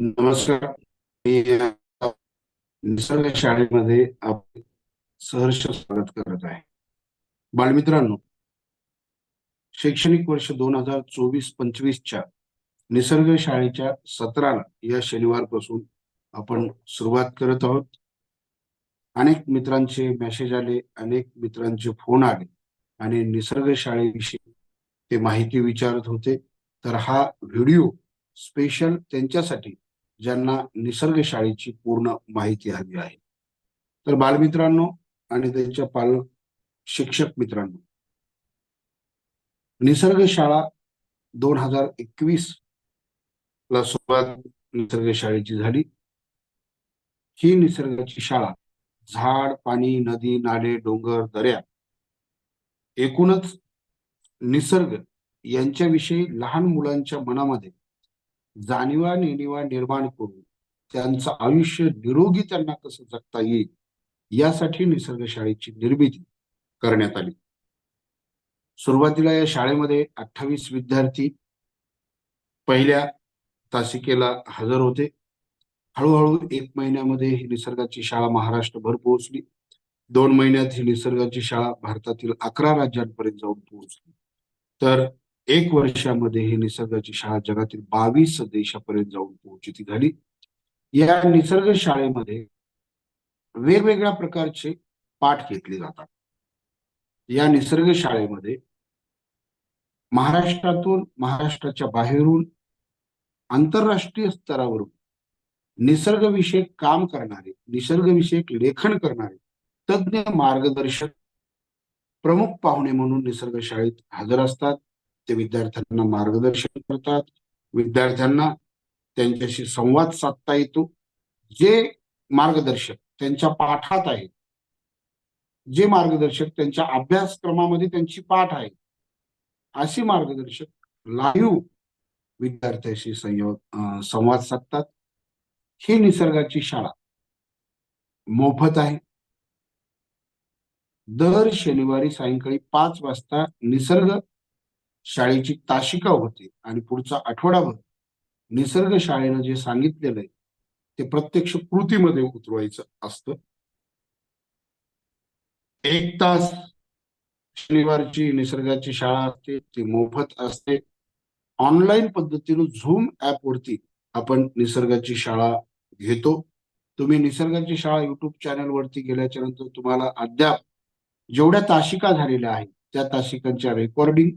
नमस्कार. मी निसर्ग शाळेमध्ये आपले सहर्ष स्वागत करत आहे. बालमित्रांनो शैक्षणिक वर्ष दोन हजार चोवीस पंचवीसच्या निसर्ग शाळेच्या सत्राला या शनिवारपासून आपण सुरुवात करत आहोत. अनेक मित्रांचे मेसेज आले अनेक मित्रांचे फोन आले आणि निसर्ग शाळेविषयी ते माहिती विचारत होते. तर हा व्हिडिओ स्पेशल त्यांच्यासाठी ज्यांना निसर्ग शाळेची पूर्ण माहिती हवी आहे. तर बालमित्रांनो आणि त्यांच्या पालक शिक्षक मित्रांनो निसर्ग शाळा दोन हजार एकवीस ला सुरुवात निसर्ग शाळेची झाली. ही निसर्गाची शाळा झाड पाणी नदी नाले डोंगर दऱ्या एकूणच निसर्ग यांच्याविषयी लहान मुलांच्या मनामध्ये जाणीवा नेणीवा निर्माण करून त्यांचं आयुष्य निरोगी त्यांना कसं जगता येईल यासाठी निसर्ग शाळेची निर्मिती करण्यात आली. सुरुवातीला या शाळेमध्ये अठ्ठावीस विद्यार्थी पहिल्या तासिकेला हजर होते. हळूहळू एक महिन्यामध्ये ही निसर्गाची शाळा महाराष्ट्रभर पोहोचली. दोन महिन्यात ही निसर्गाची शाळा भारतातील अकरा राज्यांपर्यंत जाऊन पोहोचली. तर एक वर्षामध्ये ही निसर्गाची शाळा जगातील बावीस देशापर्यंत जाऊन पोहोचित झाली. या निसर्ग शाळेमध्ये वेगवेगळ्या प्रकारचे पाठ घेतले जातात. या निसर्ग शाळेमध्ये महाराष्ट्रातून महाराष्ट्राच्या बाहेरून आंतरराष्ट्रीय स्तरावरून निसर्गविषयक काम करणारे निसर्गविषयक लेखन करणारे तज्ज्ञ मार्गदर्शक प्रमुख पाहुणे म्हणून निसर्ग शाळेत हजर असतात. ते विद्यार्थ्यांना मार्गदर्शन करतात. विद्यार्थ्यांना त्यांच्याशी संवाद साधता येतो. जे मार्गदर्शक त्यांच्या पाठात आहेत जे मार्गदर्शक त्यांच्या अभ्यासक्रमामध्ये त्यांची पाठ आहे. अशी मार्गदर्शक लाईव्ह विद्यार्थ्याशी संयोग संवाद साधतात. ही निसर्गाची शाळा मोफत आहे. दर शनिवारी सायंकाळी पाच वाजता निसर्ग शाळेची ताशिका होते आणि पुढचा आठवडाभर निसर्ग शाळेनं जे सांगितलेलं आहे ते प्रत्यक्ष कृतीमध्ये उतरवायचं असतं. एक तास शनिवारची निसर्गाची शाळा असते ती मोफत असते. ऑनलाईन पद्धतीनं झूम ऍप वरती आपण निसर्गाची शाळा घेतो. तुम्ही निसर्गाची शाळा युट्यूब चॅनलवरती गेल्याच्यानंतर तुम्हाला अद्याप जेवढ्या तासिका झालेल्या आहेत त्या तासिकांच्या रेकॉर्डिंग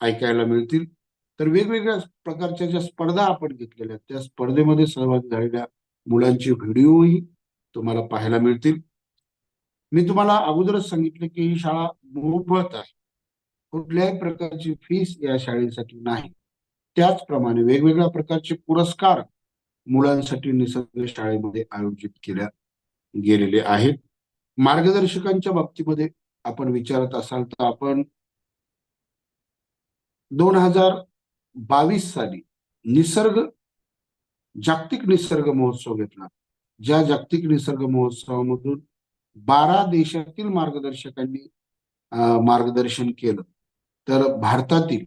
ऐकायला मिळतील. तर वेगवेगळ्या प्रकारच्या ज्या स्पर्धा आपण घेतलेल्या त्या स्पर्धेमध्ये सहभागी झालेल्या मुलांचे व्हिडिओही तुम्हाला पाहायला मिळतील. मी तुम्हाला अगोदरच सांगितलं की ही शाळा मोफत आहे. कुठल्याही प्रकारची फीस या शाळेसाठी नाही. त्याचप्रमाणे वेगवेगळ्या प्रकारचे पुरस्कार मुलांसाठी निसर्ग शाळेमध्ये आयोजित केल्या गेलेले आहेत. मार्गदर्शकांच्या बाबतीमध्ये आपण विचारत असाल तर आपण दोन हजार बावीस साली निसर्ग जागतिक निसर्ग महोत्सव घेतला. ज्या जागतिक निसर्ग महोत्सवामधून बारा देशातील मार्गदर्शकांनी मार्गदर्शन केलं. तर भारतातील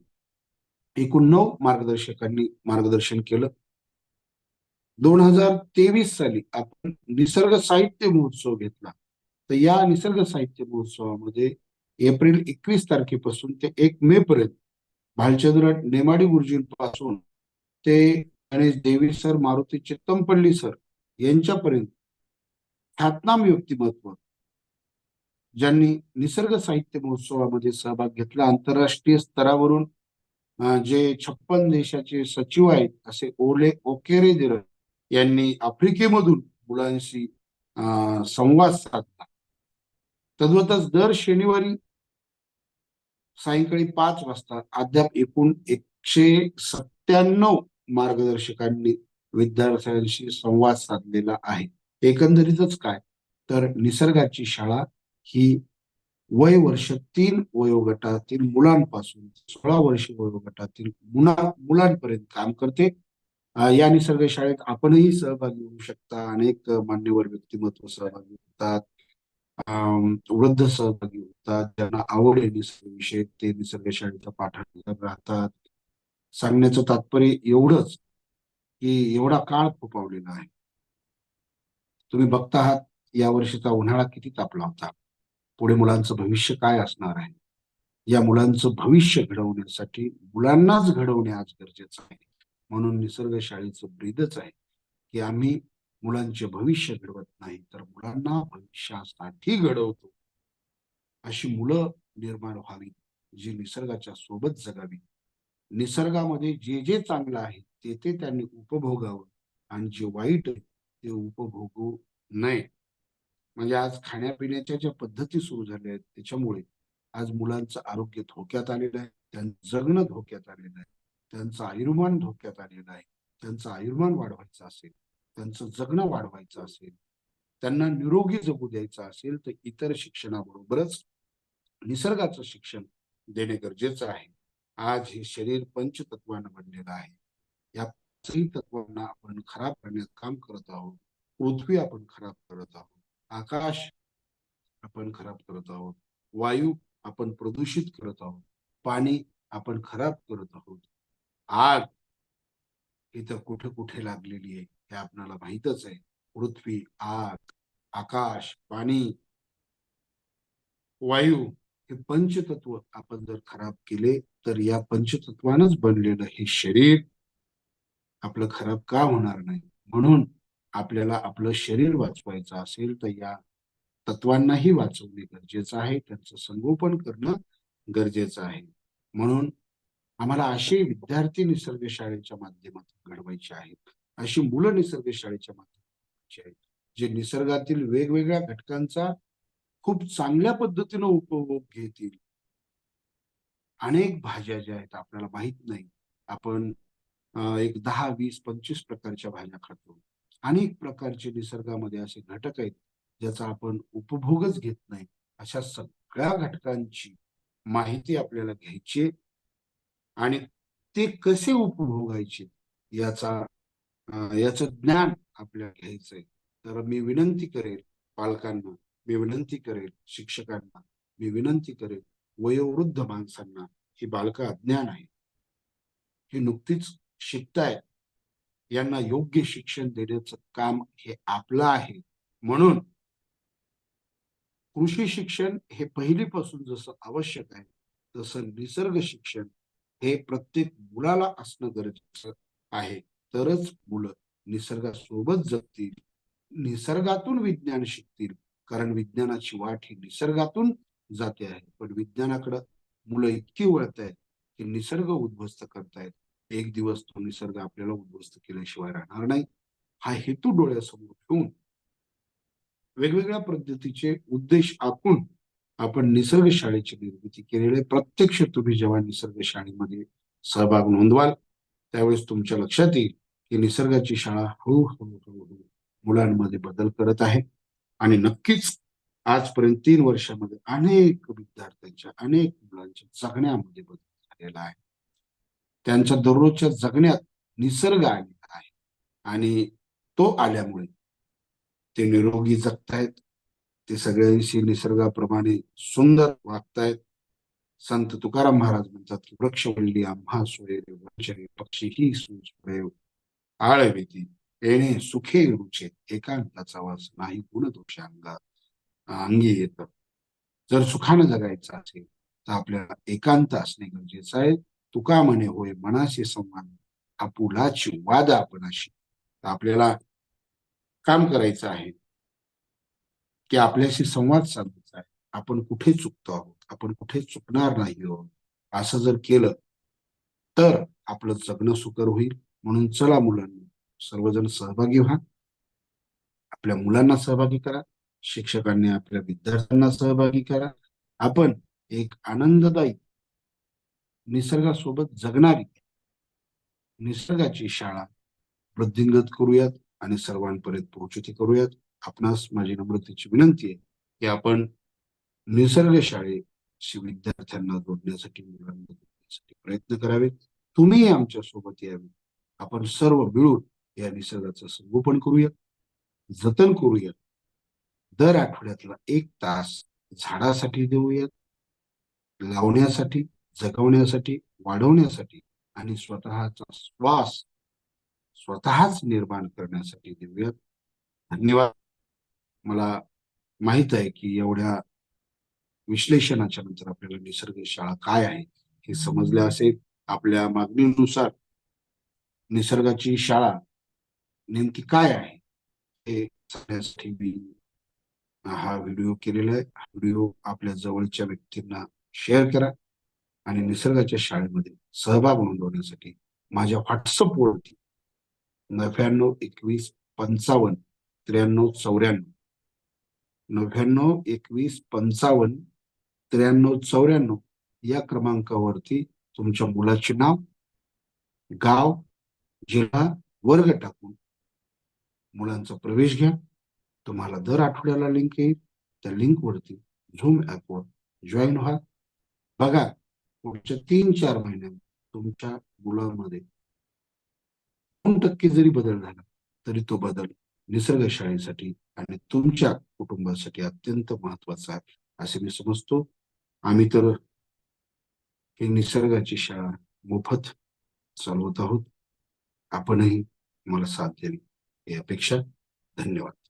एकूण नऊ मार्गदर्शकांनी मार्गदर्शन केलं. दोन हजार तेवीस साली आपण निसर्ग साहित्य महोत्सव घेतला. तर या निसर्ग साहित्य महोत्सवामध्ये एप्रिल एकवीस तारखेपासून ते एक मे पर्यंत भालचंद्र नेमाडी गुरुजींपासून ते गणेश देवी सर मारुती चित्तमपल्ली सर यांच्यापर्यंत ख्यातनाम व्यक्तिमत्व ज्यांनी निसर्ग साहित्य महोत्सवामध्ये सहभाग घेतला आंतरराष्ट्रीय स्तरावरून जे छप्पन देशाचे सचिव आहेत असे ओले ओकेरे दिर यांनी आफ्रिकेमधून मुलांशी संवाद साधला. तद्वतच दर शनिवारी सायंकाळी पाच वाजता अद्याप एकूण एकशे सत्त्याण्णव मार्गदर्शकांनी विद्यार्थ्यांशी संवाद साधलेला आहे. एकंदरीतच काय? तर निसर्गाची शाळा ही वय वर्ष तीन वयोगटातील मुलांपासून सोळा वर्ष वयोगटातील मुला मुलांपर्यंत काम करते. या निसर्ग शाळेत आपणही सहभागी होऊ शकता. अनेक मान्यवर व्यक्तिमत्व सहभागी होतात. वृद्ध सहभागी होतात ज्यांना आवड आहे निसर्ग ते निसर्ग शाळेच्या पाठांतर राहतात. सांगण्याचं तात्पर्य एवढंच की एवढा काळ फोपावलेला आहे. तुम्ही बघता आहात या वर्षीचा उन्हाळा किती तापला होता. पुढे मुलांचं भविष्य काय असणार आहे? या मुलांचं भविष्य घडवण्यासाठी मुलांनाच घडवणे आज गरजेचं आहे. म्हणून निसर्ग शाळेचं ब्रीदच आहे की आम्ही मुलांचे भविष्य घडवत नाही तर मुलांना भविष्यासाठी घडवतो. अशी मुलं निर्माण व्हावी जी निसर्गाच्या सोबत जगावी. निसर्गामध्ये जे जे चांगलं आहे ते ते त्यांनी उपभोगावं आणि जे वाईट आहे ते उपभोगू नये. म्हणजे आज खाण्यापिण्याच्या ज्या पद्धती सुरू झाल्या आहेत त्याच्यामुळे आज मुलांचं आरोग्य धोक्यात आलेलं आहे त्यांचं जगणं धोक्यात आलेलं आहे त्यांचं आयुर्मान धोक्यात आलेलं आहे त्यांचं आयुर्मान वाढवायचं असेल त्यांचं जगणं वाढवायचं असेल त्यांना निरोगी जगू द्यायचं असेल तर इतर शिक्षणाबरोबरच निसर्गाचं शिक्षण देणे गरजेचं आहे. आज हे शरीर पंचतत्वानं बनलेलं आहे. या तत्वांना आपण खराब करण्यात काम करत आहोत. पृथ्वी आपण खराब करत आहोत. आकाश आपण खराब करत आहोत. वायू आपण प्रदूषित करत आहोत. पाणी आपण खराब करत आहोत. आग इथं कुठे कुठे लागलेली आहे हे आपल्याला माहितच आहे. पृथ्वी आग आकाश पाणी वायू हे पंचतत्व आपण जर खराब केले तर या पंचतत्वानच बनलेलं हे शरीर आपलं खराब का होणार नाही? म्हणून आपल्याला आपलं शरीर वाचवायचं असेल तर या तत्वांनाही वाचवणे गरजेचं आहे. त्यांचं संगोपन करणं गरजेचं आहे. म्हणून आम्हाला असे विद्यार्थी निसर्ग शाळेच्या माध्यमातून घडवायचे आहेत. अशी मुलं निसर्ग शाळेच्या माध्यमातून आहेत. जे निसर्गातील वेगवेगळ्या घटकांचा खूप चांगल्या पद्धतीनं उपभोग घेतील. अनेक भाज्या ज्या आहेत आपल्याला माहीत नाही. आपण एक दहा वीस पंचवीस प्रकारच्या भाज्या खातो. अनेक प्रकारचे निसर्गामध्ये असे घटक आहेत ज्याचा आपण उपभोगच घेत नाही. अशा सगळ्या घटकांची माहिती आपल्याला घ्यायची आणि ते कसे उपभोगायचे याचा याच ज्ञान आपल्याला घ्यायचंय. तर मी विनंती करेल पालकांना मी विनंती करेल शिक्षकांना मी विनंती करेल वयोवृद्ध माणसांना ही बालकं अज्ञान आहे ही नुकतीच शिकताय यांना योग्य शिक्षण देण्याचं काम हे आपलं आहे. म्हणून कृषी शिक्षण हे पहिलीपासून जसं आवश्यक आहे तसं निसर्ग शिक्षण हे प्रत्येक मुलाला असणं गरजेचं आहे. तरच मुलं निसर्गासोबत जगतील निसर्गातून विज्ञान शिकतील. कारण विज्ञानाची वाट ही निसर्गातून जाते आहे. पण विज्ञानाकडं मुलं इतकी वळत आहेत की निसर्ग उद्ध्वस्त करतायत. एक दिवस तो निसर्ग आपल्याला उद्ध्वस्त केल्याशिवाय राहणार नाही. हा हेतू डोळ्यासमोर ठेवून वेगवेगळ्या पद्धतीचे उद्देश आखून आपण निसर्ग शाळेची निर्मिती केलेली आहे. प्रत्यक्ष तुम्ही जेव्हा निसर्ग शाळेमध्ये सहभाग नोंदवाल त्यावेळेस तुमच्या लक्षात येईल की निसर्गाची शाळा हळूहळू हळूहळू मुलांमध्ये बदल करत आहे. आणि नक्कीच आजपर्यंत तीन वर्षामध्ये अनेक विद्यार्थ्यांच्या अनेक मुलांच्या जगण्यामध्ये बदल झालेला आहे. त्यांच्या दररोजच्या जगण्यात निसर्ग आलेला आहे. आणि तो आल्यामुळे ते निरोगी जगतायत. ते सगळ्यांशी निसर्गाप्रमाणे सुंदर वागतायत. संत तुकाराम महाराज म्हणतात की वृक्षवल्ली आम्हा सोयरे पक्षी ही सूज आळवेती येणे सुखे रुचे एकांताचा वास नाही गुण दोष अंगा अंगी येत. जर सुखानं जगायचं असेल तर आपल्याला एकांत असणे गरजेचं आहे. तुका म्हणे होय मनाशी संवाद आपुलाची वाद आपणाशी. आपल्याला काम करायचं आहे. की आपल्याशी संवाद साधायचा आहे. आपण कुठे चुकतो आहोत? आपण कुठे चुकणार नाही आहोत? असं जर केलं तर आपलं जगणं सुकर होईल. म्हणून चला मुलांनी सर्वजण सहभागी व्हा. आपल्या मुलांना सहभागी करा. शिक्षकांनी आपल्या विद्यार्थ्यांना सहभागी करा. आपण एक आनंददायी निसर्गासोबत जगणारी निसर्गाची शाळा वृद्धिंगत करूयात आणि सर्वांपर्यंत पोहोचती करूयात. आपणास माझी नम्रतेची विनंती आहे की आपण निसर्ग शाळेशी विद्यार्थ्यांना जोडण्यासाठी मुलांना जोडण्यासाठी प्रयत्न करावेत. तुम्ही आमच्यासोबत यावे. आपण सर्व मिळून या निसर्गाचं संगोपन करूयात जतन करूयात दर आठवड्यातला एक तास झाडासाठी देऊयात लावण्यासाठी जगवण्यासाठी वाढवण्यासाठी आणि स्वतःचा श्वास स्वतःच निर्माण करण्यासाठी देऊयात धन्यवाद. मला माहीत आहे की एवढ्या विश्लेषणाच्या नंतर आपल्याला निसर्ग शाळा काय आहे हे समजले असेल. आपल्या मागणीनुसार निसर्गाची शाळा नेमकी काय आहे हे सांगण्यासाठी मी हा व्हिडिओ केलेला आहे. हा व्हिडिओ आपल्या जवळच्या व्यक्तींना शेअर करा आणि निसर्गाच्या शाळेमध्ये सहभाग नोंदवण्यासाठी माझ्या व्हॉट्सअप वरती नव्याण्णव एकवीस पंचावन्न त्र्याण्णव चौऱ्याण्णव नव्याण्णव एकवीस पंचावन्न त्र्याण्णव चौऱ्याण्णव या क्रमांकावरती तुमच्या मुलाचे नाव गाव जिल्हा वर्ग टाकून मुलांचा प्रवेश घ्या. तुम्हाला दर आठवड्याला लिंक येईल. त्या लिंकवरती झूम ऍपवर जॉईन व्हा. बघा पुढच्या तीन चार महिन्यात तुमच्या मुलामध्ये दोन टक्के जरी बदल झाला तरी तो बदल निसर्ग शाळेसाठी आणि तुमच्या कुटुंबासाठी अत्यंत महत्त्वाचा आहे असे मी समजतो. आम्ही तर ही निसर्गाची शाळा मोफत चालवत आहोत. आपणही मला साथ द्यावी ही अपेक्षा धन्यवाद.